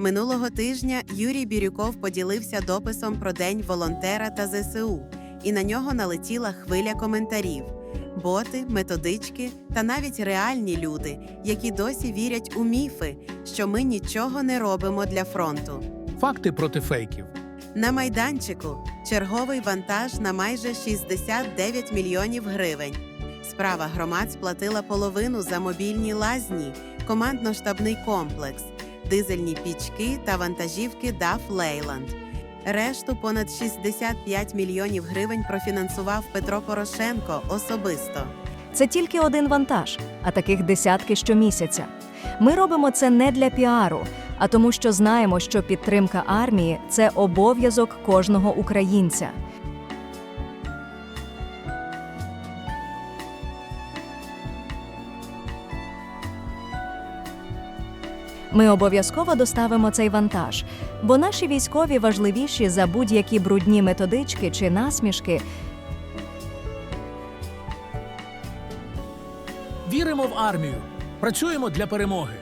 Минулого тижня Юрій Бірюков поділився дописом про День волонтера та ЗСУ, і на нього налетіла хвиля коментарів. Боти, методички та навіть реальні люди, які досі вірять у міфи, що ми нічого не робимо для фронту. Факти проти фейків. На майданчику черговий вантаж на майже 69 мільйонів гривень. Справа громад сплатила половину за мобільні лазні, командно-штабний комплекс, дизельні пічки та вантажівки ДАФ Лейланд. Решту понад 65 мільйонів гривень профінансував Петро Порошенко особисто. Це тільки один вантаж, а таких десятки щомісяця. Ми робимо це не для піару, а тому, що знаємо, що підтримка армії це обов'язок кожного українця. Ми обов'язково доставимо цей вантаж, бо наші військові важливіші за будь-які брудні методички чи насмішки, Віримо в армію. Працюємо для перемоги.